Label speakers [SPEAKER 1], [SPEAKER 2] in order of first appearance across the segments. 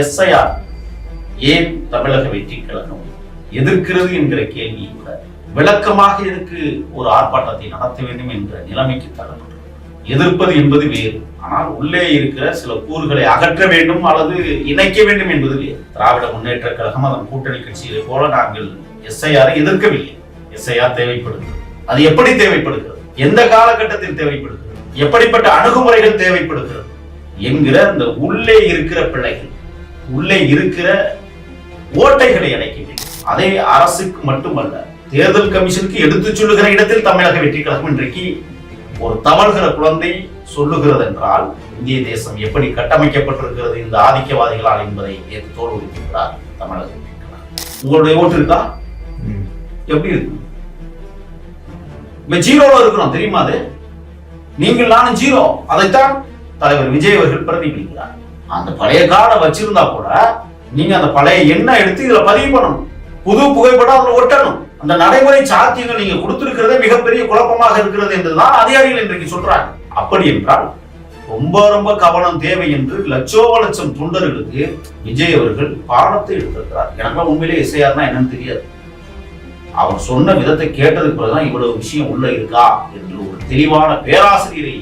[SPEAKER 1] SIR ஏன் தமிழக வெற்றி கழகம் எதிர்க்கிறது என்கிற கேள்வி கூட விளக்கமாக எதுக்கு ஒரு ஆர்ப்பாட்டத்தை நடத்த வேண்டும் என்ற நிலைமைக்கு தள்ளப்பட்டது. எதிர்ப்பது என்பது வேறு. ஆனால் உள்ளே இருக்கிற சில கூறுகளை அகற்ற வேண்டும் அல்லது இணைக்க வேண்டும் என்பது வேறு. திராவிட முன்னேற்ற கழகம் அதன் கூட்டணி கட்சிகளை போல நாங்கள் எஸ்ஐஆரை எதிர்க்கவில்லை. எஸ்ஐஆர் தேவைப்படுகிறது. அது எப்படி தேவைப்படுகிறது? எந்த காலகட்டத்தில் தேவைப்படுகிறது? எப்படிப்பட்ட அணுகுமுறைகள் தேவைப்படுகிறது? என்கிற அந்த உள்ளே இருக்கிற பிள்ளைகள் உள்ளே இருக்கிற ஓட்டைகளை அடைக்கின்றீர்கள் அதை அரசுக்கு மட்டுமல்ல தேர்தல் கமிஷனுக்கு எடுத்துச் சொல்லுகிற இடத்தில் தமிழக வெற்றி கழகம் இன்றைக்கு ஒரு தவழ்கிற குழந்தை சொல்லுகிறது என்றால் இந்திய தேசம் எப்படி கட்டமைக்கப்பட்டிருக்கிறது இந்த ஆதிக்கவாதிகளால் என்பதை நேற்று தோல் தமிழக வெற்றி கழகம் உங்களுடைய ஓட்டு இருக்கா? எப்படி இருக்கு? இப்ப ஜீரோல இருக்கணும் தெரியுமா அது? நீங்கள் நானும் ஜீரோ. அதைத்தான் தலைவர் விஜய் அவர்கள் பிரதிபலிக்கிறார். அந்த பழைய கார்டை வச்சிருந்தா கூட நீங்க அந்த பழைய எண்ணை எடுத்து இதுல பதிவு பண்ணணும். புது புகைப்படம் அதுல ஒட்டணும். அந்த நடைமுறை சாத்தியங்கள் நீங்க கொடுத்திருக்கிறதே மிகப்பெரிய குழப்பமாக இருக்கிறது என்றுதான் அதிகாரிகள் இன்றைக்கு சொல்றாங்க. அப்படி என்றால் ரொம்ப ரொம்ப கவனம் தேவை என்று லட்சோப லட்சம் தொண்டர்களுக்கு விஜய் அவர்கள் பாடத்தை எடுத்திருக்கிறார். எனக்குலாம் உண்மையிலே இசையார்னா என்னன்னு தெரியாது. அவர் சொன்ன விதத்தை கேட்டதுக்கு பிறகுதான் இவ்வளவு விஷயம் உள்ள இருக்கா என்று ஒரு தெளிவான பேராசிரியரை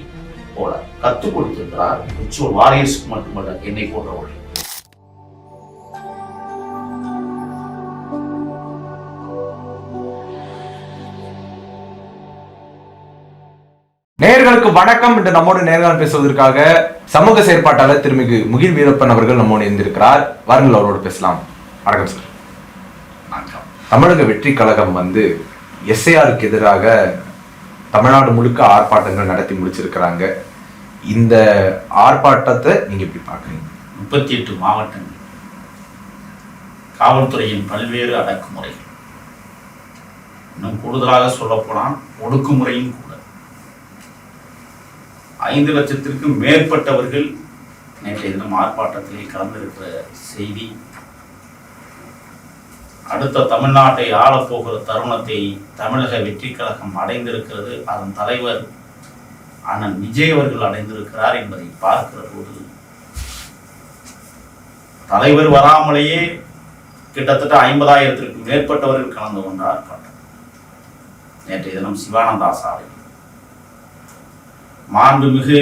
[SPEAKER 1] போல கத்துக் கொடுத்திருக்கிறார் ரிச்சுவல் வாரியர்ஸ்க்கு மட்டுமல்ல என்னை போன்றவர்கள்.
[SPEAKER 2] நேயர்களுக்கு வணக்கம். என்று நம்மோடு நேர்காணல் பேசுவதற்காக சமூக செயற்பாட்டாளர் திருமிகு முகில் வீரப்பன் அவர்கள் நம்மோடு இருந்திருக்கிறார் வாருங்கள் அவரோடு பேசலாம். வணக்கம் சார். தமிழக வெற்றி கழகம் வந்து எஸ்ஐஆருக்கு எதிராக தமிழ்நாடு முழுக்க ஆர்ப்பாட்டங்கள் நடத்தி முடிச்சிருக்கிறாங்க. இந்த ஆர்ப்பாட்டத்தை நீங்க எப்படி பாக்குறீங்க
[SPEAKER 1] முப்பத்தி எட்டு மாவட்டங்கள் காவல்துறையின் பல்வேறு அடக்குமுறைகள். இன்னும் கூடுதலாக சொல்லப்போனால் ஒடுக்குமுறையும் கூட. ஐந்து லட்சத்திற்கும் மேற்பட்டவர்கள் நேற்றைய தினம் ஆர்ப்பாட்டத்தில் கலந்திருக்கிற செய்தி அடுத்த தமிழ்நாட்டை ஆளப்போகிற தருணத்தை தமிழக வெற்றி கழகம் அடைந்திருக்கிறது. அதன் தலைவர் அண்ணன் விஜய் அவர்கள் அடைந்திருக்கிறார் என்பதை பார்க்கிற போது தலைவர் வராமலேயே கிட்டத்தட்ட ஐம்பதாயிரத்திற்கும் மேற்பட்டவர்கள் கலந்து கொண்ட ஆர்ப்பாட்டம். நேற்றைய தினம் சிவானந்தா சாலை. மாண்புமிகு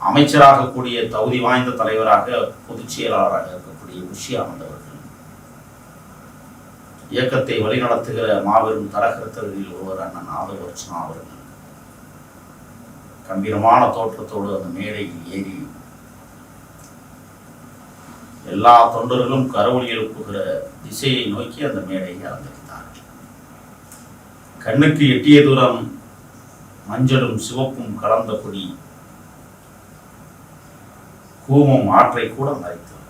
[SPEAKER 1] அமைச்சராக கூடிய தகுதி வாய்ந்த தலைவராக பொதுச் செயலாளராக இருக்கக்கூடிய உஷி இயக்கத்தை வழிநடத்துகிற மாபெரும் தரகர்த்தர்களில் ஒருவர் அண்ணன் ஆதவர்ச்சனா அவர்கள். கம்பீரமான தோற்றத்தோடு அந்த மேடையில் ஏறி எல்லா தொண்டர்களும் கரவொலி எழுப்புகிற திசையை நோக்கி அந்த மேடையை அலங்கரித்தார்கள் கண்ணுக்கு எட்டிய தூரம் மஞ்சளும் சிவப்பும் கலந்த கொடி கூமம் ஆற்றை கூட மறைத்தது.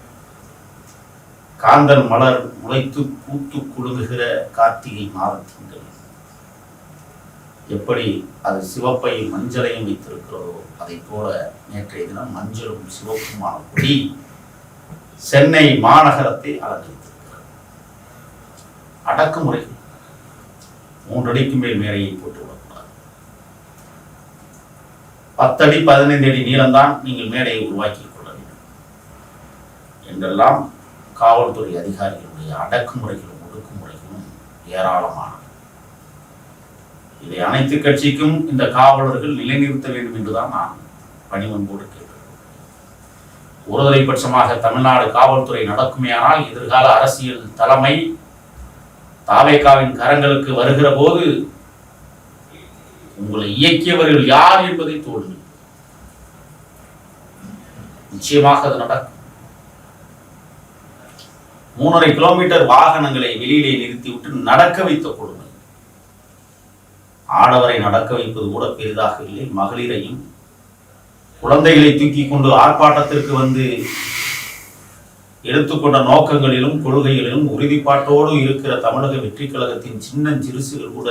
[SPEAKER 1] காந்தன் மலர் முளைத்து பூத்து குலுங்குகிற கார்த்திகை மாதத்திங்கள் எப்படி அது சிவப்பையும் மஞ்சளையும் வைத்திருக்கிறதோ அதை போல நேற்றைய தினம் மஞ்சளும் சிவப்புமான கொடி சென்னை மாநகரத்தை அலங்கரித்திருக்கிறது. அடக்குமுறை. மூன்றடிக்கு மேல் மேடையை போட்டு விடக்கூடாது. பத்தடி பதினைந்து அடி நீளம்தான் நீங்கள் மேடையை உருவாக்கிக் கொள்ள வேண்டும். என்றெல்லாம் காவல்துறை அதிகாரிகளுடைய அடக்குமுறைகளும் ஒடுக்குமுறைகளும் ஏராளமானது இதை அனைத்து கட்சிக்கும் இந்த காவலர்கள் நிலைநிறுத்த வேண்டும் என்றுதான் நான் பணிவன்போடு கேட்கிறேன் ஒருதலை பட்சமாக தமிழ்நாடு காவல்துறை நடக்குமேயானால் எதிர்கால அரசியல் தலைமை தாவேக்காவின் கரங்களுக்கு வருகிற போது உங்களை இயக்கியவர்கள் யார் என்பதை தோல்வி. நிச்சயமாக அது நடக்கும். மூணரை கிலோமீட்டர் வாகனங்களை வெளியிலே நிறுத்திவிட்டு நடக்க வைத்த கொடுமை. ஆடவரை நடக்க வைப்பது கூட பெரிதாக இல்லை. மகளிரையும் குழந்தைகளை தூக்கி கொண்டு ஆர்ப்பாட்டத்திற்கு வந்து எடுத்துக்கொண்ட நோக்கங்களிலும் கொள்கைகளிலும் உறுதிப்பாட்டோடு இருக்கிற தமிழக வெற்றி கழகத்தின் சின்ன சிறுசுகள் கூட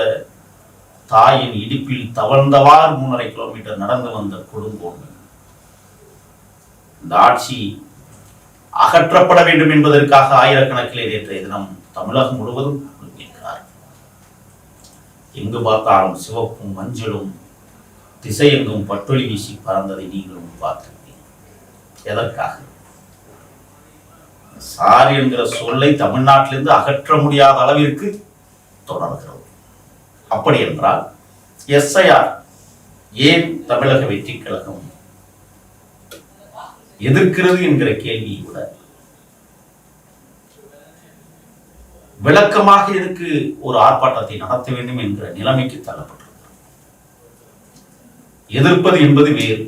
[SPEAKER 1] தாயின் இடுப்பில் தவழ்ந்தவாறு மூணரை கிலோமீட்டர் நடந்து வந்த கொடுங்கோன்மை. இந்த ஆட்சி அகற்றப்பட வேண்டும் என்பதற்காக ஆயிரக்கணக்கிலே நேற்றைய தினம் தமிழகம் முழுவதும் இருக்கிறார் எங்கு பார்த்தாலும் சிவப்பும் மஞ்சளும் திசையெங்கும் பட்டொலி வீசி பறந்ததை நீங்களும் பார்த்திருப்பீங்க எதற்காக? சார் என்கிற சொல்லை தமிழ்நாட்டிலிருந்து அகற்ற முடியாத அளவிற்கு தொடர்கிறது. அப்படி என்றால் எஸ்ஐஆர் ஏன் தமிழக வெற்றி கழகம் எதிர்க்கிறது என்கிற கேள்வி கூட. விளக்கமாக எதுக்கு ஒரு ஆர்ப்பாட்டத்தை நடத்த வேண்டும் என்கிற நிலைமைக்கு தள்ளப்பட்டிருக்கிறது எதிர்ப்பது என்பது வேறு.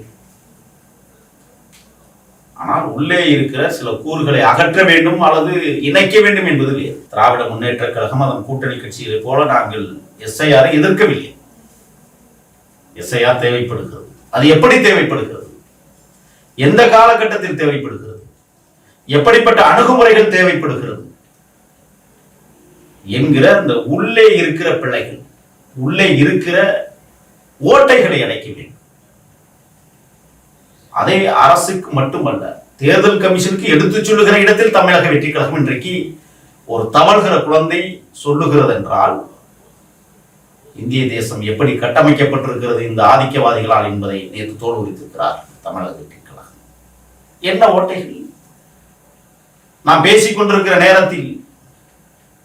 [SPEAKER 1] ஆனால் உள்ளே இருக்கிற சில கூறுகளை அகற்ற வேண்டும் அல்லது இணைக்க வேண்டும் என்பது வேறு. திராவிட முன்னேற்ற கழகம் அதன் கூட்டணி கட்சிகளை போல நாங்கள் எஸ்ஐஆரை எதிர்க்கவில்லை. எஸ்ஐஆர் தேவைப்படுகிறது. அது எப்படி தேவைப்படுகிறது? எந்த காலகட்டத்தில் தேவைப்படுகிறது? எப்படிப்பட்ட அணுகுமுறைகள் தேவைப்படுகிறது? என்கிற அந்த உள்ளே இருக்கிற பிள்ளைகள் உள்ளே இருக்கிற ஓட்டைகளை அடைக்க வேண்டும். அதை அரசுக்கு மட்டுமல்ல தேர்தல் கமிஷனுக்கு எடுத்துச் சொல்லுகிற இடத்தில் தமிழக வெற்றி கழகம் இன்றைக்கு ஒரு தவழ்கிற குழந்தை சொல்லுகிறது என்றால் இந்திய தேசம் எப்படி கட்டமைக்கப்பட்டிருக்கிறது இந்த ஆதிக்கவாதிகளால் என்பதை நேற்று தோல் உரித்திருக்கிறார் தமிழக என்ன ஓட்டைகள்? நாம் பேசிக் கொண்டிருக்கிற நேரத்தில்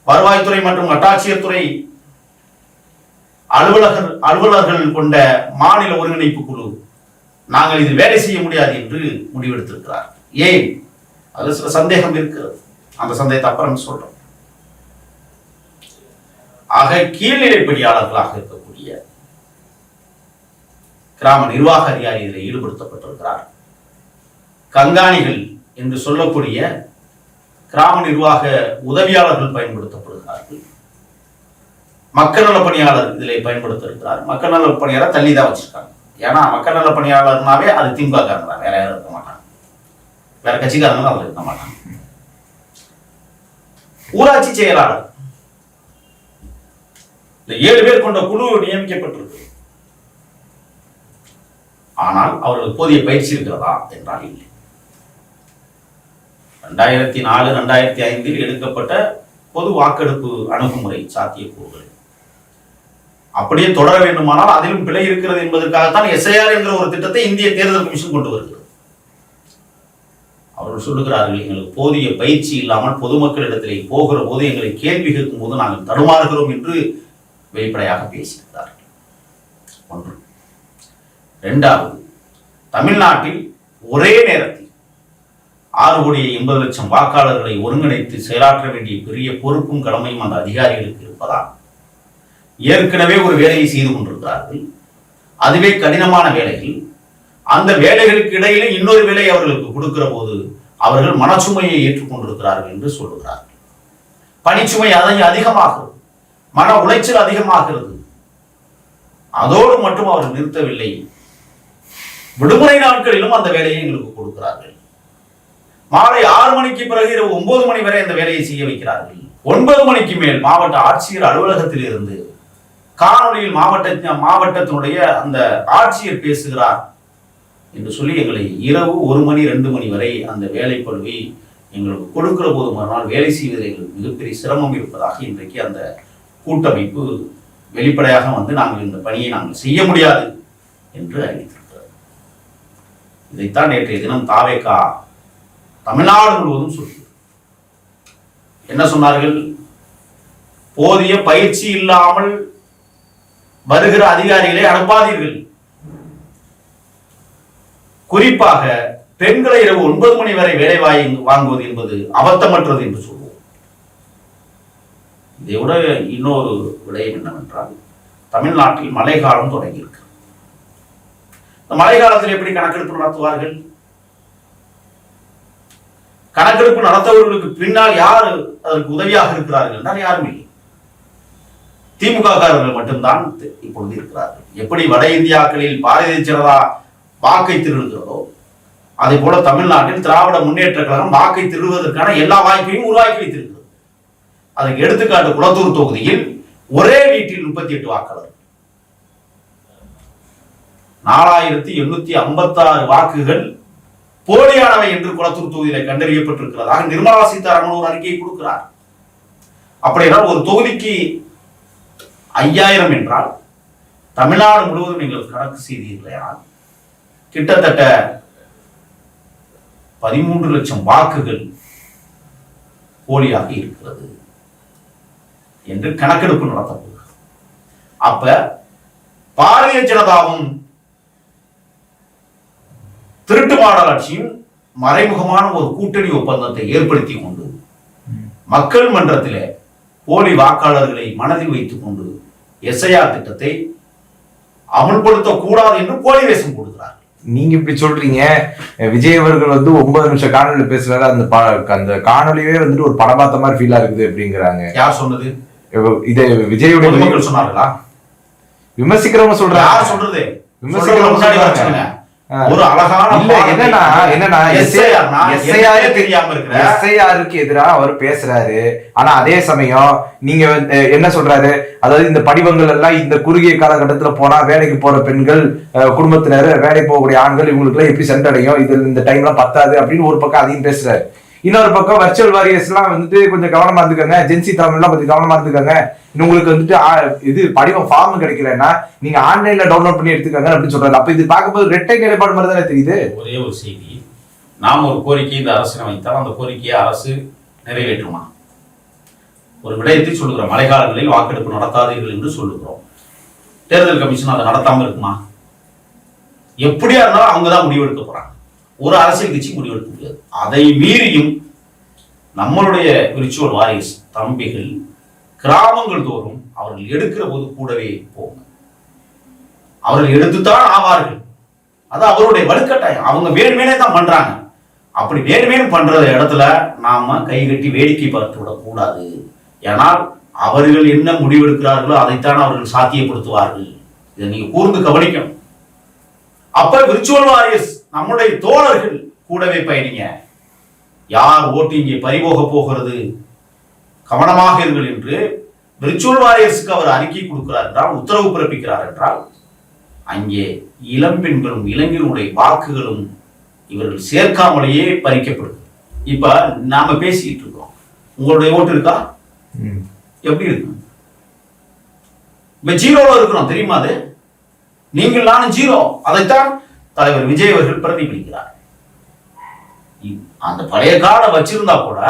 [SPEAKER 1] வருவாய்த்துறை மற்றும் வட்டாட்சியர் துறை அலுவலகர் அலுவலர்கள் கொண்ட மாநில ஒருங்கிணைப்பு குழு நாங்கள் இது வேலை செய்ய முடியாது என்று முடிவெடுத்திருக்கிறார். ஏன்? அது சில சந்தேகம் இருக்கிறது. அந்த சந்தேகத்தை அப்புறம் சொல்றோம். ஆக கீழ்நிலைப்படியாளர்களாக இருக்கக்கூடிய கிராம நிர்வாக அதிகாரி இதில் ஈடுபடுத்தப்பட்டிருக்கிறார் கண்காணிகள் என்று சொல்லக்கூடிய கிராம நிர்வாக உதவியாளர்கள் பயன்படுத்தப்படுகிறார்கள். மக்கள் நல பணியாளர் இதில் பயன்படுத்த இருக்கிறார் மக்கள் நல பணியாளர் தள்ளி தான் வச்சிருக்காங்க. ஏன்னா மக்கள் நல பணியாளர்னாவே அது திமுக தான். வேற யாரும் இருக்க மாட்டாங்க. வேற கட்சிக்காரங்களும் அதில் இருக்க மாட்டாங்க. ஊராட்சி செயலாளர். இந்த ஏழு பேர் கொண்ட குழு நியமிக்கப்பட்டிருக்கு. ஆனால் அவர்களுக்கு போதிய பயிற்சி இருக்கிறதா? என்றால் இல்லை. ரெண்டாயிரத்தி நாலு ரெண்டாயிரத்தி ஐந்தில் எடுக்கப்பட்ட பொது வாக்கெடுப்பு அணுகுமுறை சாத்தியக்கூறுகள். அப்படியே தொடர வேண்டுமானால் அதிலும் பிழை இருக்கிறது என்பதற்காகத்தான் எஸ்ஐஆர் என்கிற ஒரு திட்டத்தை இந்திய தேர்தல் கமிஷன் கொண்டு வருகிறது. அவர்கள் சொல்லுகிறார்கள் எங்களுக்கு போதிய பயிற்சி இல்லாமல் பொதுமக்களிடத்திலே போகிற போது எங்களை கேள்வி கேட்கும் போது நாங்கள் தடுமாறுகிறோம் என்று வெளிப்படையாக பேசியிருந்தார்கள் ஒன்று. இரண்டாவது தமிழ்நாட்டில் ஒரே நேரத்தில் ஆறு கோடி எண்பது லட்சம் வாக்காளர்களை ஒருங்கிணைத்து செயலாற்ற வேண்டிய பெரிய பொறுப்பும் கடமையும் அந்த அதிகாரிகளுக்கு இருப்பதால் ஏற்கனவே ஒரு வேலையை செய்து கொண்டிருக்கிறார்கள். அதுவே கடினமான வேலைகள். அந்த வேலைகளுக்கு இடையிலே இன்னொரு வேலையை அவர்களுக்கு கொடுக்கிற போது அவர்கள் மனச்சுமையை ஏற்றுக்கொண்டிருக்கிறார்கள் என்று சொல்லுகிறார்கள். பணிச்சுமை அதை அதிகமாகிறது. மன உளைச்சல் அதிகமாகிறது. அதோடு மட்டும் அவர் நிறுத்தவில்லை. விடுமுறை நாட்களிலும் அந்த வேலையை எங்களுக்கு கொடுக்கிறார்கள். மாலை ஆறு மணிக்கு பிறகு இரவு ஒன்பது மணி வரை அந்த வேலையை செய்ய வைக்கிறார்கள். ஒன்பது மணிக்கு மேல் மாவட்ட ஆட்சியர் அலுவலகத்தில் இருந்து காணொலியில் மாவட்ட மாவட்டத்தினுடைய அந்த ஆட்சியர் பேசுகிறார் என்று சொல்லி எங்களை இரவு ஒரு மணி ரெண்டு மணி வரை அந்த வேலைப்பழுவை எங்களுக்கு கொடுக்கிற போது மறுநாள் வேலை செய்வதில் எங்களுக்கு மிகப்பெரிய சிரமம் இருப்பதாக இன்றைக்கு அந்த கூட்டமைப்பு வெளிப்படையாக வந்து நாங்கள் இந்த பணியை நாங்கள் செய்ய முடியாது என்று அறிவித்திருக்கிறது. இதைத்தான் நேற்றைய தினம் தாவேக்கா தமிழ்நாடு முழுவதும் சொல்லுது என்ன சொன்னார்கள்? போதிய பயிற்சி இல்லாமல் வருகிற அதிகாரிகளை அனுப்பாதீர்கள். குறிப்பாக பெண்களை இரவு ஒன்பது மணி வரை வேலை வாங்குவது என்பது அபத்தமற்றது என்று சொல்லுவோம் இதை விட இன்னொரு விடயம் என்னவென்றால் தமிழ்நாட்டில் மழைக்காலம் தொடங்கியிருக்கு. இந்த மழை காலத்தில் எப்படி கணக்கெடுப்பு நடத்துவார்கள்? கணக்கெடுப்பு நடத்தவர்களுக்கு பின்னால் யார் அதற்கு உதவியாக இருக்கிறார்கள் என்றால் யாரும் இல்லை. திமுக காரர்கள் மட்டும்தான் இப்பொழுது இருக்கிறார்கள். எப்படி வட இந்தியாக்களில் பாரதிய ஜனதா வாக்கை திருடுகிறதோ அதே போல தமிழ்நாட்டில் திராவிட முன்னேற்ற கழகம் வாக்கை திருடுவதற்கான எல்லா வாய்ப்பையும் உருவாக்கி வைத்திருக்கிறது. அதுக்கு எடுத்துக்காட்டு குளத்தூர் தொகுதியில் ஒரே வீட்டில் முப்பத்தி எட்டு வாக்காளர் நாலாயிரத்தி எண்ணூத்தி ஐம்பத்தாறு வாக்குகள் போலியானவை என்று குளத்தூர் தொகுதியில கண்டறியப்பட்டிருக்கிறதாக நிர்மலா சீதாராமன் ஒரு அறிக்கையை கொடுக்கிறார். அப்படியென்றால் ஒரு தொகுதிக்கு ஐயாயிரம் என்றால் தமிழ்நாடு முழுவதும் நீங்கள் கணக்கு செய்தீர்களால் கிட்டத்தட்ட பதிமூன்று லட்சம் வாக்குகள் போலியாக இருக்கிறது என்று கணக்கெடுப்பு நடத்தப்படுகிறது அப்ப பாரதிய ஜனதாவும் திருட்டு மாநகராட்சியும் மறைமுகமான ஒரு கூட்டணி ஒப்பந்தத்தை ஏற்படுத்தி கொண்டு மக்கள் மன்றத்திலே போலி வாக்காளர்களை மனதில் வைத்துக் கொண்டு எஸ்ஐஆர் திட்டத்தை அமல்படுத்தக் கூடாது என்று போலி வேஷம் கொடுக்கிறார்
[SPEAKER 2] நீங்க இப்படி சொல்றீங்க. விஜய் அவர்கள் வந்து ஒன்பது நிமிஷம் காணொலி பேசுறாரு. அந்த அந்த காணொலியே வந்துட்டு ஒரு படம் பார்த்த மாதிரி ஃபீலா இருக்குது அப்படிங்கிறாங்க.
[SPEAKER 1] யார் சொன்னது?
[SPEAKER 2] இது விஜயுடைய
[SPEAKER 1] சொன்னார்களா?
[SPEAKER 2] விமர்சிக்கிறவங்க சொல்றாங்க.
[SPEAKER 1] யார் சொல்றது?
[SPEAKER 2] விமர்சிக்கிறவங்க
[SPEAKER 1] ஒரு அழகான
[SPEAKER 2] இல்ல என்னன்னா என்னன்னா எஸ்ஐஆருக்கு எதிராக அவர் பேசுறாரு. ஆனா அதே சமயம் நீங்க என்ன சொல்றாரு? அதாவது இந்த படிவங்கள் எல்லாம் இந்த குறுகிய காலகட்டத்துல போனா வேலைக்கு போற பெண்கள் குடும்பத்தினர் வேலைக்கு போகக்கூடிய ஆண்கள் இவங்களுக்கு எல்லாம் எப்படி சென்றடையும்? இது இந்த டைம்லாம் பத்தாது அப்படின்னு ஒரு பக்கம் அதையும் பேசுறாரு. இன்னொரு பக்கம் வர்ச்சுவல் வாரியர்ஸ் எல்லாம் வந்துட்டு கொஞ்சம் கவனமா இருந்துக்கோங்க. ஜென்சி தலைமை எல்லாம் கொஞ்சம் கவனமா இருந்துக்கோங்க. இன்னும் உங்களுக்கு வந்துட்டு ஆ- இது படிவம் ஃபார்ம் கிடைக்கலன்னா நீங்க ஆன்லைன்ல டவுன்லோட் பண்ணி எடுத்துக்கோங்க அப்படின்னு சொல்றாரு அப்ப இது பார்க்கும்போது ரெட்டை நிலைப்பாடு மாதிரி தானே தெரியுது?
[SPEAKER 1] ஒரே ஒரு செய்தி. நாம் ஒரு கோரிக்கை இந்த அரசு வைத்தால் அந்த கோரிக்கையை அரசு நிறைவேற்றுமா? ஒரு விடயத்தை சொல்லுகிறோம். மழைக்காலங்களில் வாக்கெடுப்பு நடத்தாதீர்கள் என்று சொல்லுகிறோம். தேர்தல் கமிஷன் அதை நடத்தாம இருக்குமா? எப்படியா இருந்தாலும் அவங்க தான் முடிவெடுக்க போறாங்க. ஒரு அரசியல் கட்சி முடிவெடுக்க முடியாது. அதை மீறியும் நம்மளுடைய விர்ச்சுவல் வாரிஸ் தம்பிகள் கிராமங்கள் தோறும் அவர்கள் எடுக்கிற போது கூடவே போங்க. அவர்கள் எடுத்துத்தான் ஆவார்கள். அது அவருடைய வலுக்கட்டாயம். அவங்க வேணுமேனே தான் பண்றாங்க. அப்படி வேணுமேனு பண்ற இடத்துல நாம கை கட்டி வேடிக்கை பார்த்து விடக்கூடாது. ஏனால் அவர்கள் என்ன முடிவெடுக்கிறார்களோ அதைத்தான் அவர்கள் சாத்தியப்படுத்துவார்கள். இதை நீங்க கூர்ந்து கவனிக்கணும். அப்ப விர்ச்சுவல் வாரியர்ஸ் நம்முடைய தோழர்கள் கூடவே பயணிங்க. யார் ஓட்டு இங்கே பறிபோக போகிறது? கவனமாக இருங்கள் என்று விர்ச்சுவல் வாரியர்ஸுக்கு அவர் அறிக்கை கொடுக்கிறார் என்றால் உத்தரவு பிறப்பிக்கிறார் என்றால் அங்கே இளம் பெண்களும் இளைஞர்களுடைய வாக்குகளும் இவர்கள் சேர்க்காமலேயே பறிக்கப்படுது இப்ப நாம பேசிக்கிட்டு இருக்கோம். உங்களுடைய ஓட்டு இருக்கா. எப்படி இருக்கு? இப்ப ஜீரோல இருக்கிறோம் தெரியுமா அது? நீங்கள் நானும் ஜீரோ. அதைத்தான் தலைவர் விஜய் அவர்கள் பிரதிபலிக்கிறார். அந்த பழைய கார்டை வச்சிருந்தா கூட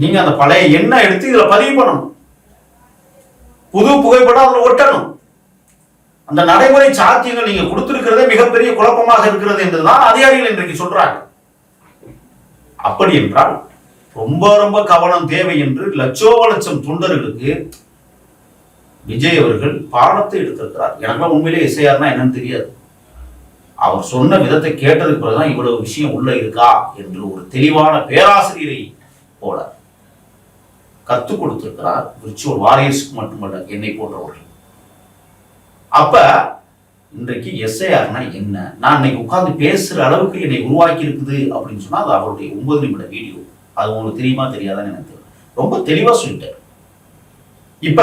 [SPEAKER 1] நீங்க அந்த பழைய எண்ணெய் எடுத்து இதுல பதிவு பண்ணணும். புது புகைப்படம் அதுல ஒட்டணும். அந்த நடைமுறை சாத்தியங்கள் நீங்க கொடுத்திருக்கிறதே மிகப்பெரிய குழப்பமாக இருக்கிறது என்றுதான் அதிகாரிகள் இன்றைக்கு சொல்றாங்க. அப்படி என்றால் ரொம்ப ரொம்ப கவனம் தேவை என்று லட்சோப லட்சம் தொண்டர்களுக்கு விஜய் அவர்கள் பாடத்தை எடுத்திருக்கிறார். எனக்குலாம் உண்மையிலே இசையார்னா என்னன்னு தெரியாது. அவர் சொன்ன விதத்தை கேட்டதுக்கு பிறகுதான் இவ்வளவு விஷயம் உள்ள இருக்கா என்று ஒரு தெளிவான பேராசிரியரை போல கத்துக் கொடுத்திருக்கிறார் விர்ச்சுவல் வாரியர்ஸ்க்கு மட்டுமல்ல என்னை போன்றவர்கள். அப்ப இன்றைக்கு எஸ்ஐஆர்னா என்ன? நான் இன்னைக்கு உட்கார்ந்து பேசுற அளவுக்கு என்னை உருவாக்கி இருக்குது அப்படின்னு சொன்னா அது அவருடைய ஒன்பது நிமிட வீடியோ. அது உங்களுக்கு தெரியுமா தெரியாதான்னு எனக்கு தெரியும் ரொம்ப தெளிவா சொல்லிட்டார். இப்ப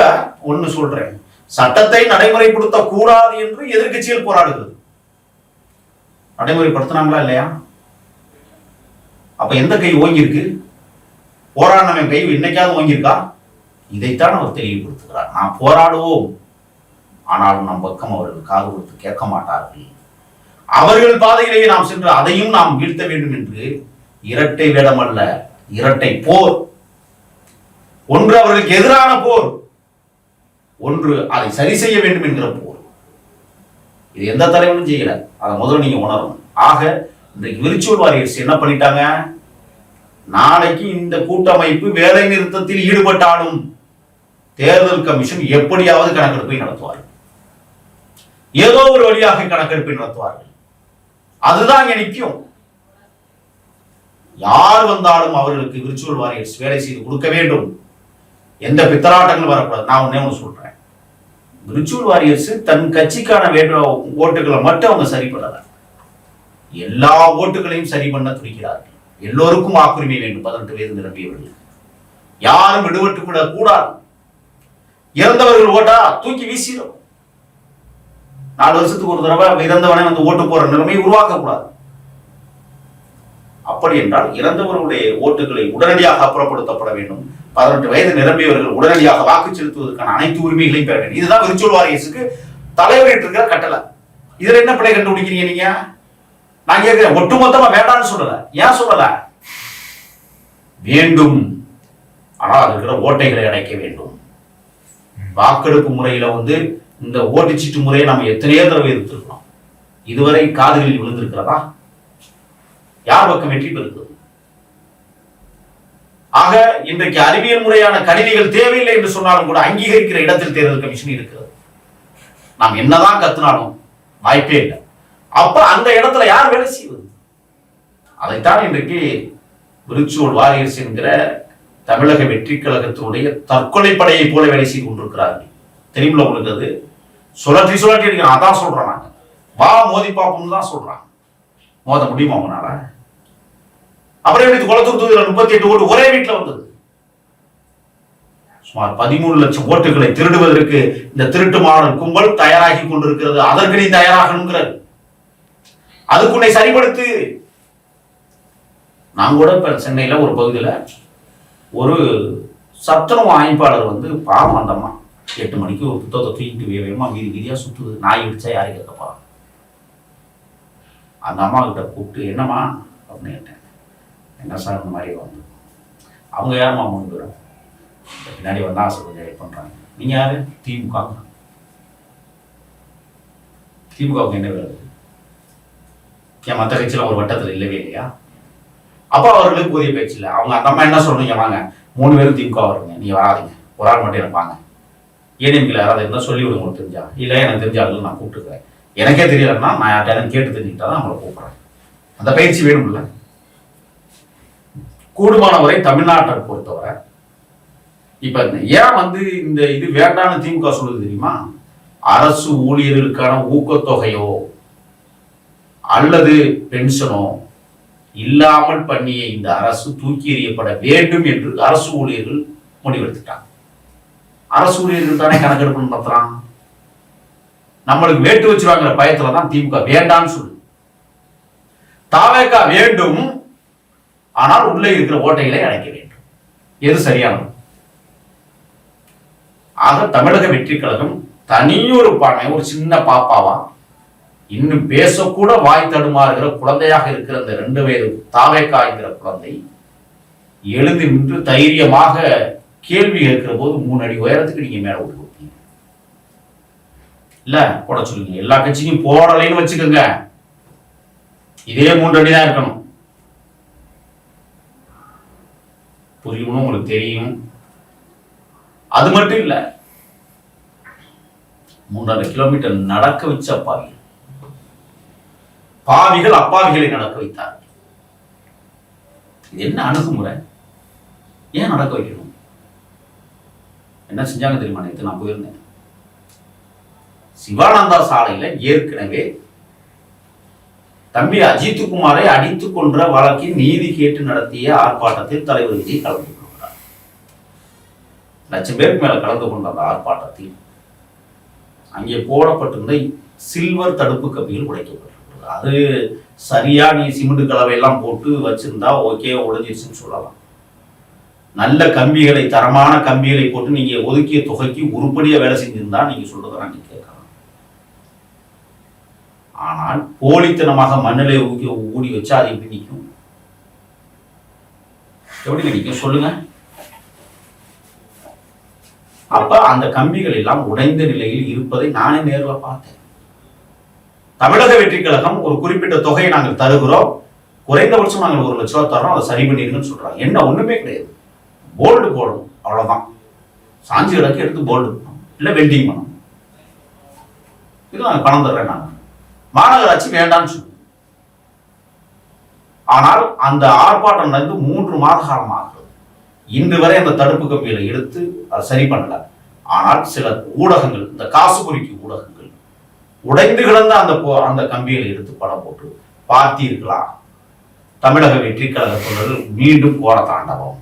[SPEAKER 1] ஒண்ணு சொல்றேன். சட்டத்தை நடைமுறைப்படுத்த கூடாது என்று எதிர்கட்சிகள் போராடுகிறது. நடைமுறைப்படுத்தினாங்களா இல்லையா? அப்ப எந்த கை ஓங்கியிருக்கு? போராடினவன் கை இன்னைக்காவது ஓங்கியிருக்கா? இதைத்தான் அவர் தெளிவுபடுத்துகிறார். நான் போராடுவோம். ஆனாலும் நம் பக்கம் அவர்கள் காது கொடுத்து கேட்க மாட்டார்கள். அவர்கள் பாதையிலேயே நாம் சென்று அதையும் நாம் வீழ்த்த வேண்டும் என்று இரட்டை வேடம் அல்ல இரட்டை போர். ஒன்று அவர்களுக்கு எதிரான போர். ஒன்று அதை சரி செய்ய வேண்டும் என்கிற போர். இது எந்த தலைவனும் செய்யல. அதை முதல்ல நீங்க உணரணும். ஆக இன்றைக்கு விரிச்சுவல் வாரியர்ஸ் என்ன பண்ணிட்டாங்க? நாளைக்கு இந்த கூட்டமைப்பு வேலை நிறுத்தத்தில் ஈடுபட்டாலும் தேர்தல் கமிஷன் எப்படியாவது கணக்கெடுப்பை நடத்துவார்கள். ஏதோ ஒரு வழியாக கணக்கெடுப்பை நடத்துவார்கள். அதுதான் இங்க நிற்கும். யார் வந்தாலும் அவர்களுக்கு விர்ச்சுவல் வாரியர்ஸ் வேலை செய்து கொடுக்க வேண்டும். எந்த பித்தராட்டங்கள் வரக்கூடாது. நான் ஒன்னே ஒன்று சொல்றேன். விர்ச்சுவல் வாரியர்ஸ் தன் கட்சிக்கான வேண்ட ஓட்டுகளை மட்டும் அவங்க சரி பண்ணல. எல்லா ஓட்டுகளையும் சரி பண்ண துடிக்கிறார்கள். எல்லோருக்கும் வாக்குரிமை வேண்டும் பதினெட்டு வயது நிரம்பியவர்கள். யாரும் விடுபட்டு கூட கூடாது. இறந்தவர்கள் ஓட்டா தூக்கி வீசிடும். நாலு வருஷத்துக்கு ஒரு தடவை இறந்தவனை வந்து ஓட்டு போற நிலைமையை உருவாக்க கூடாது. அப்படி என்றால் இறந்தவர்களுடைய ஓட்டுகளை உடனடியாக அப்புறப்படுத்தப்பட வேண்டும். பதினெட்டு வயது நிரம்பியவர்கள் உடனடியாக வாக்கு செலுத்துவதற்கான அனைத்து உரிமைகளையும் பெற வேண்டும். இதுதான் விர்ச்சுவல் வாரியஸுக்கு தலைவரிட்டு இருக்கிற கட்டளை. இதுல என்ன பிழை கண்டுபிடிக்கிறீங்க நீங்க? நான் கேட்கிறேன் ஒட்டுமொத்தமா வேண்டாம்னு சொல்லல. ஏன் சொல்லல? வேண்டும். ஆனால் அது இருக்கிற ஓட்டைகளை அடைக்க வேண்டும். வாக்கெடுப்பு முறையில வந்து இந்த ஓட்டுச்சீட்டு முறையை நம்ம எத்தனையோ தடவை எதிர்த்திருக்கிறோம். இதுவரை காதுகளில் விழுந்திருக்கிறதா? யார் பக்கம் வெற்றி பெறுகிறது ஆக இன்றைக்கு அறிவியல் முறையான கணினிகள் தேவையில்லை என்று சொன்னாலும் கூட அங்கீகரிக்கிற இடத்தில் தேர்தல் கமிஷன் இருக்கிறது. நாம் என்னதான் கத்துனாலும் வாய்ப்பே இல்லை. அப்ப அந்த இடத்துல யார் வேலை செய்வது? அதைத்தான் இன்றைக்கு விருச்சுவல் வாரியர்ஸ் என்கிற தமிழக வெற்றி கழகத்தினுடைய தற்கொலை படையை போல வேலை செய்து கொண்டிருக்கிறார்கள். தெரியுமில்ல உங்களுக்கு அது? சுழற்றி சுழற்றி இருக்கிறேன் அதான் சொல்றேன் நாங்க வா மோதி பார்ப்போம்னு தான் சொல்றான் மோத முடியுமா உங்களால அப்புறம் எப்படி குளத்தூர் தொகுதியில் முப்பத்தி எட்டு ஓட்டு ஒரே வீட்டுல வந்தது? சுமார் பதிமூணு லட்சம் ஓட்டுகளை திருடுவதற்கு இந்த திருட்டு மாடல் கும்பல் தயாராகி கொண்டிருக்கிறது. அதற்கு நீ தயாராகணுங்கிறது அதுக்கு உன்னை சரிப்படுத்து. நான் கூட இப்ப சென்னையில ஒரு பகுதியில ஒரு சத்துணவு அமைப்பாளர் வந்து பாவம் அந்த எட்டு மணிக்கு ஒரு புத்தகத்தை தூக்கிட்டு வேகமா வீதி வீதியா சுத்துது. நாய் இடிச்சா யாரு கேட்க அந்த அம்மா கிட்ட கூப்பிட்டு என்னம்மா? அப்படின்னு கேட்டேன். என்ன சார் இந்த மாதிரி வந்து? அவங்க யாரும்மா? மூணு பேரும் பின்னாடி வந்தா ஆசை கொஞ்சம் ஹெல்ப் பண்றாங்க. நீங்க யாரு? திமுக. திமுகவுக்கு என்ன வேலை இருக்கு? ஏன் மற்ற கட்சியில் ஒரு வட்டத்துல இல்லவே இல்லையா? அப்போ அவர்களுக்கு புதிய பேச்சு இல்லை அவங்க அந்த அம்மா என்ன சொல்றீங்க? வாங்க. மூணு பேரும் திமுக வருங்க நீங்கள் வராதிங்க. ஒரு ஆள் மட்டும் எனக்கு வாங்க. ஏடிஎம்கில் யாராவது இருந்தால் சொல்லி விடுங்க உங்களுக்கு தெரிஞ்சா. இல்லை எனக்கு தெரிஞ்ச ஆளுங்க நான் கூப்பிட்டுக்கிறேன். எனக்கே தெரியலன்னா நான் யார்ட்டாலும் கேட்டு தெரிஞ்சுக்கிட்டா தான் அவங்கள கூப்பிட்றேன். அந்த பயிற்சி வேணும்ல? கூடுமானவரை தமிழ்நாட்டை பொறுத்தவரை இப்ப இந்த ஏன் வந்து இந்த இது வேண்டாம்னு திமுக சொல்லுது தெரியுமா? அரசு ஊழியர்களுக்கான ஊக்கத்தொகையோ அல்லது பென்ஷனோ இல்லாமல் பண்ணிய இந்த அரசு தூக்கி எறியப்பட வேண்டும் என்று அரசு ஊழியர்கள் முடிவெடுத்துட்டாங்க. அரசு ஊழியர்கள் தானே கணக்கெடுப்பு நடத்துறான்? நம்மளுக்கு வேட்டு வச்சிருவாங்கிற பயத்துல தான் திமுக வேண்டாம்னு சொல்லு. தாவேக்கா வேண்டும் ஆனால் உள்ளே இருக்கிற ஓட்டைகளை அடைக்க வேண்டும். எது சரியானது? ஆக தமிழக வெற்றி கழகம் தனியொரு பானை ஒரு சின்ன பாப்பாவா? இன்னும் பேசக்கூட வாய் தடுமாறுகிற குழந்தையாக இருக்கிற அந்த ரெண்டு வயது தாவேக்கா என்கிற குழந்தை எழுந்து நின்று தைரியமாக கேள்வி கேட்கிற போது மூணு அடி உயரத்துக்கு நீங்க மேல விட்டு இல்ல போட சொல்லுங்க. எல்லா கட்சிக்கும் போடலைன்னு வச்சுக்கோங்க. இதே மூன்று அடி தான் இருக்கணும். புரியணும் உங்களுக்கு தெரியும். அது மட்டும் இல்ல. மூன்றரை கிலோமீட்டர் நடக்க வச்ச பாவிகள் பாவிகள் அப்பாவிகளை நடக்க வைத்தார். இது என்ன அணுகுமுறை? ஏன் நடக்க வைக்கணும்? என்ன செஞ்சாங்க தெரியுமா நேற்று நான் போயிருந்தேன். சிவானந்தா சாலையில ஏற்கனவே தம்பி அஜித்குமாரை அடித்துக் கொன்ற வழக்கில் நீதி கேட்டு நடத்திய ஆர்ப்பாட்டத்தில் தலைவர் விஜய் கலந்து கொள்கிறார். லட்சம் பேருக்கு மேல கலந்து கொண்ட அந்த ஆர்ப்பாட்டத்தில் அங்கே போடப்பட்டிருந்த சில்வர் தடுப்பு கம்பிகள் உடைக்கப்பட்டிருக்கிறது. அது சரியா நீ சிமெண்ட் கலவை எல்லாம் போட்டு வச்சிருந்தா ஓகே உடைஞ்சிருச்சுன்னு சொல்லலாம். நல்ல கம்பிகளை தரமான கம்பிகளை போட்டு நீங்க ஒதுக்கிய தொகைக்கு உருப்படியா வேலை செஞ்சிருந்தா நீங்க சொல்றதை நான் ஆனால் போலித்தனமாக மண்ணிலே ஊக்கி ஊடி வச்சா அது எப்படி நிற்கும் எப்படி நிற்கும் சொல்லுங்க. அப்ப அந்த கம்பிகள் எல்லாம் உடைந்த நிலையில் இருப்பதை நானே நேரில் பார்த்தேன். தமிழக வெற்றி கழகம் ஒரு குறிப்பிட்ட தொகையை நாங்கள் தருகிறோம். குறைந்தபட்சம் நாங்கள் ஒரு லட்ச ரூபா தரோம் அதை சரி பண்ணிடுங்கன்னு சொல்றாங்க. என்ன ஒண்ணுமே கிடையாது. போல்டு போடணும் அவ்வளவுதான். சாஞ்சி விளக்கு எடுத்து போல்டு பண்ணணும் இல்லை வெல்டிங் பண்ணணும். இது நாங்கள் பணம் தர்றேன் நாங்கள் மாநகராட்சி வேண்டாம்னு சொல்லு ஆனால் அந்த ஆர்ப்பாட்டம் நடந்து மூன்று மாத காலம் ஆகிறது இன்று வரை அந்த தடுப்பு கம்பியில எடுத்து அதை சரி பண்ணல. ஆனால் சில ஊடகங்கள் இந்த காசு குறிக்கு ஊடகங்கள் உடைந்து கிடந்த அந்த அந்த கம்பியில எடுத்து படம் போட்டு பார்த்தீர்களா தமிழக வெற்றி கழக தொண்டர்கள் மீண்டும் கோர தாண்டவம்.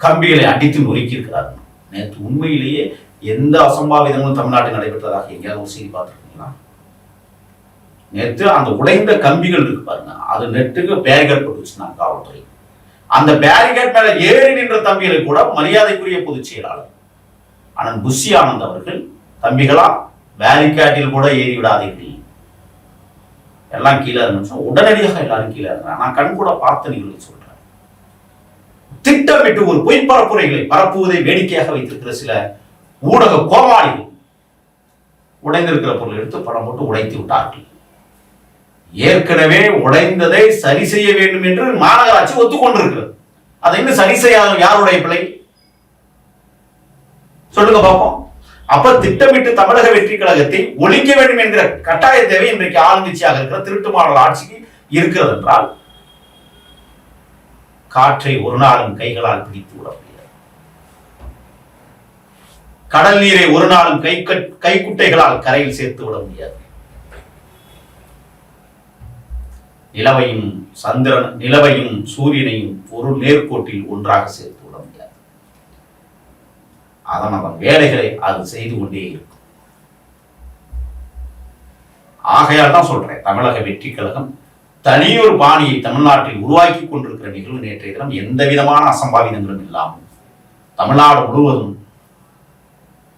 [SPEAKER 1] கம்பிகளை அடித்து நொறுக்கி இருக்கிறார்கள் நேற்று உண்மையிலேயே எந்த அசம்பாவிதங்களும் தமிழ்நாட்டில் நடைபெற்றதாக எங்கேயாவது ஒரு செய்தி பார்த்துருக்கீங்களா? நேற்று அந்த உடைந்த கம்பிகள் இருக்கு பாருங்க. அது நெட்டுக்கு பேரிகேட் போட்டு காவல்துறை. அந்த பேரிகேட் மேல ஏறி நின்ற தம்பிகளை கூட மரியாதைக்குரிய பொதுச் செயலாளர். அண்ணன் புஷி ஆனந்த் அவர்கள் தம்பிகளா பேரிகேட்டில் கூட ஏறி விடாதீர்கள். எல்லாம் கீழே இருந்துச்சு உடனடியாக எல்லாரும் கீழே இருந்தாங்க நான் கண் கூட பார்த்த நிகழ்வு சொல்றேன். திட்டமிட்டு ஒரு பொய் பரப்புரைகளை பரப்புவதை வேடிக்கையாக வைத்திருக்கிற சில ஊடக கோமாளிகள் உடைந்திருக்கிற பொருள் எடுத்து படம் போட்டு உடைத்து விட்டார்கள். ஏற்கனவே உடைந்ததை சரி செய்ய வேண்டும் என்று மாநகராட்சி ஒத்துக்கொண்டிருக்கிறது. அதை இன்னும் சரி செய்யாத யாருடைய பிழை? சொல்லுங்க பார்ப்போம். அப்ப திட்டமிட்டு தமிழக வெற்றி கழகத்தை ஒழிக்க வேண்டும் என்கிற கட்டாய தேவை இன்றைக்கு ஆளுங்கட்சியாக இருக்கிற திருட்டு மாடல் ஆட்சிக்கு இருக்கிறது என்றால் காற்றை ஒரு நாளும் கைகளால் பிடித்து விட முடியாது. கடல் நீரை ஒரு நாளும் கை கைக்குட்டைகளால் கரையில் சேர்த்து விட முடியாது. நிலவையும் சந்திரன் நிலவையும் சூரியனையும் ஒரு நேர்கோட்டில் ஒன்றாக சேர்த்து விட முடியாது அதன் அவன் வேலைகளை அது செய்து கொண்டே இருக்கும். ஆகையால் தான் சொல்றேன் தமிழக வெற்றி கழகம் தனியொரு பாணியை தமிழ்நாட்டில் உருவாக்கி கொண்டிருக்கிற நிகழ்வு நேற்றைய தினம் எந்த விதமான அசம்பாவிதங்களும் இல்லாமல் தமிழ்நாடு முழுவதும்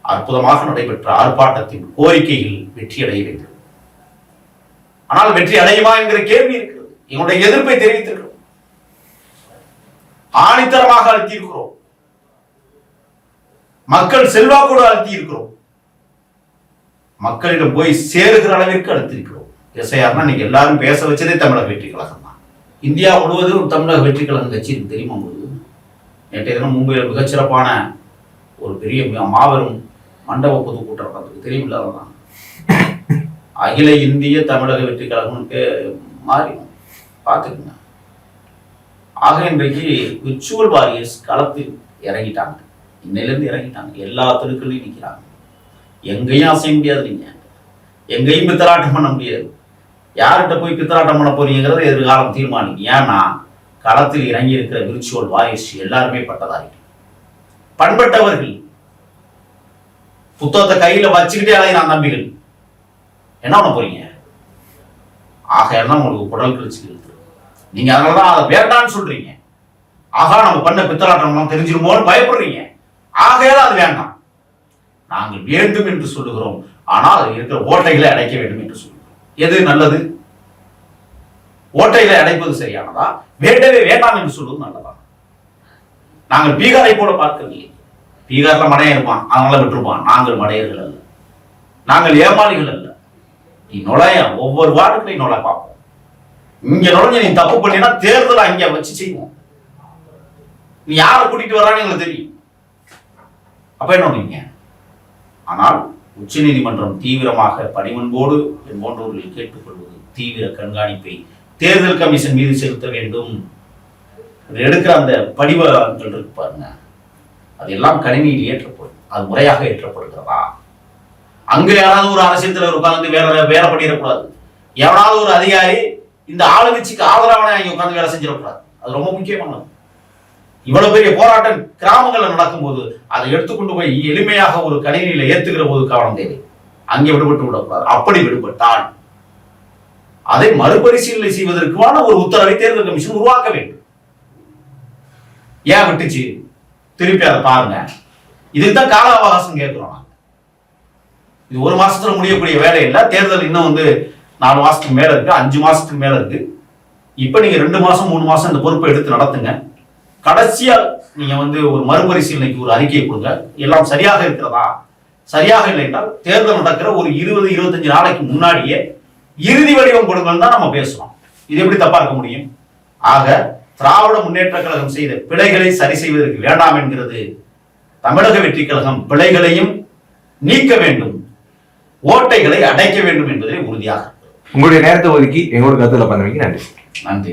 [SPEAKER 1] அற்புதமாக நடைபெற்ற ஆர்ப்பாட்டத்தின் கோரிக்கையில் வெற்றியடைய வேண்டும். ஆனால் வெற்றி அடையுமா என்கிற கேள்வி இருக்கிறது. எங்களுடைய எதிர்ப்பை தெரிவித்திருக்கிறோம். ஆணித்தரமாக அழுத்தியிருக்கிறோம். மக்கள் செல்வாக்கோடு அழுத்தியிருக்கிறோம். மக்களிடம் போய் சேருகிற அளவிற்கு அழுத்திருக்கிறோம் எஸ்ஐஆர்னா நீங்க எல்லாரும் பேச வச்சதே தமிழக வெற்றி கழகம் தான். இந்தியா முழுவதும் தமிழக வெற்றி கழகம் கட்சி தெரியுமா உங்களுக்கு? நேற்றைய தினம் மும்பையில் மிகச்சிறப்பான ஒரு பெரிய மாபெரும் மண்டப பொதுக்கூட்டம் நடந்தது. தெரியுமில்ல அதெல்லாம்? அகில இந்திய தமிழக வெற்றி கழகம்னுக்கு மாறிடும் பார்த்துக்குங்க. ஆக இன்றைக்கு விர்ச்சுவல் வாரியர்ஸ் களத்தில் இறங்கிட்டாங்க. இன்னையிலேருந்து இறங்கிட்டாங்க. எல்லா தெருக்களையும் நிற்கிறாங்க எங்கேயும் அசைய முடியாது நீங்க. எங்கேயும் பித்தலாட்டம் பண்ண முடியாது. யார்கிட்ட போய் பித்தலாட்டம் பண்ண போறீங்கிறது எதிர்காலம் தீர்மானிக்கும். ஏன்னா களத்தில் இறங்கி இருக்கிற விர்ச்சுவல் வாரியர்ஸ் எல்லாருமே பட்டதாரி. பண்பட்டவர்கள். புத்தகத்தை கையில வச்சுக்கிட்டே அதை நான் நம்பிக்கிறேன் என்ன பண்ண போறீங்க? ஆகையெல்லாம் உங்களுக்கு குடல் கிழிச்சு இழுத்துரும் நீங்க அதனாலதான் அதை வேண்டாம்னு சொல்றீங்க. ஆகா நம்ம பண்ண பித்தலாட்டம் தெரிஞ்சிருமோன்னு பயப்படுறீங்க. ஆகையால அது வேண்டாம். நாங்கள் வேண்டும் என்று சொல்லுகிறோம். ஆனால் அதில் இருக்கிற ஓட்டைகளை அடைக்க வேண்டும் என்று சொல்லுகிறோம். எது நல்லது? ஓட்டைகளை அடைப்பது சரியானதா? வேண்டவே வேண்டாம் என்று சொல்வது நல்லதா? நாங்கள் பீகாரை போல பார்க்கவில்லை. பீகார்ல மடையன் இருப்பான் அதனால விட்டுருப்பான். நாங்கள் மடையர்கள் அல்ல. நாங்கள் ஏமாளிகள் அல்ல. நீ நுழைய? ஒவ்வொரு வார்டுக்கு நீ நுழை பார்ப்போம். இங்க நுழைஞ்ச நீ தப்பு பண்ணினா தேர்தல் அங்க வச்சு செய்வோம். நீ யாரை கூட்டிட்டு வர்றான்னு எங்களுக்கு தெரியும். அப்ப என்ன பண்ணுவீங்க? ஆனால் உச்சநீதிமன்றம் தீவிரமாக பணிவன்போடு என் போன்றவர்களை கேட்டுக்கொள்வது தீவிர கண்காணிப்பை தேர்தல் கமிஷன் மீது செலுத்த வேண்டும். எடுக்கிற அந்த படிவங்கள் இருக்கு பாருங்க. அதெல்லாம் கணினியில் ஏற்றப்படும். அது முறையாக ஏற்றப்படுகிறதா? அங்க யாராவது ஒரு அரசியல் தலைவர் உட்கார்ந்து வேலை வேலை பண்ணிடக்கூடாது. எவனாவது ஒரு அதிகாரி இந்த ஆளுங்கட்சிக்கு ஆதரவான அங்க உட்காந்து வேலை செஞ்சிடக்கூடாது. அது ரொம்ப முக்கியமானது. இவ்வளவு பெரிய போராட்டம் கிராமங்கள்ல நடக்கும்போது அதை எடுத்துக்கொண்டு போய் எளிமையாக ஒரு கணினியில ஏத்துக்கிற போது கவனம் தேவை. அங்கே விடுபட்டு விடக்கூடாது. அப்படி விடுபட்டால் அதை மறுபரிசீலனை செய்வதற்கான ஒரு உத்தரவை தேர்தல் கமிஷன் உருவாக்க வேண்டும். ஏன் விட்டுச்சு? திருப்பி அதை பாருங்க. இதுக்கு தான் கால அவகாசம் கேட்கிறோம். இது ஒரு மாசத்துல முடியக்கூடிய வேலை இல்லை. தேர்தல் இன்னும் வந்து நாலு மாசத்துக்கு மேல இருக்கு. அஞ்சு மாசத்துக்கு மேல இருக்கு. இப்ப நீங்க ரெண்டு மாசம் மூணு மாசம் இந்த பொறுப்பை எடுத்து நடத்துங்க. கடைசியா நீங்க வந்து ஒரு மறுபரிசீலனைக்கு ஒரு அறிக்கையை கொடுங்க. எல்லாம் சரியாக இருக்கிறதா? சரியாக இல்லை என்றால் தேர்தல் நடக்கிற ஒரு இருபது இருபத்தஞ்சு நாளைக்கு முன்னாடியே இறுதி வடிவம் கொடுங்கள் தான் நம்ம பேசுறோம். இது எப்படி தப்பா இருக்க முடியும்? ஆக திராவிட முன்னேற்ற கழகம் செய்த பிழைகளை சரி செய்வதற்கு வேண்டாம் என்கிறது தமிழக வெற்றி கழகம் பிழைகளையும் நீக்க வேண்டும். ஓட்டைகளை அடைக்க வேண்டும் என்பதிலே உறுதியாக.
[SPEAKER 2] உங்களுடைய நேரத்தை ஒதுக்கி எங்களோட கருத்துல பண்ணவீங்க நன்றி
[SPEAKER 1] நன்றி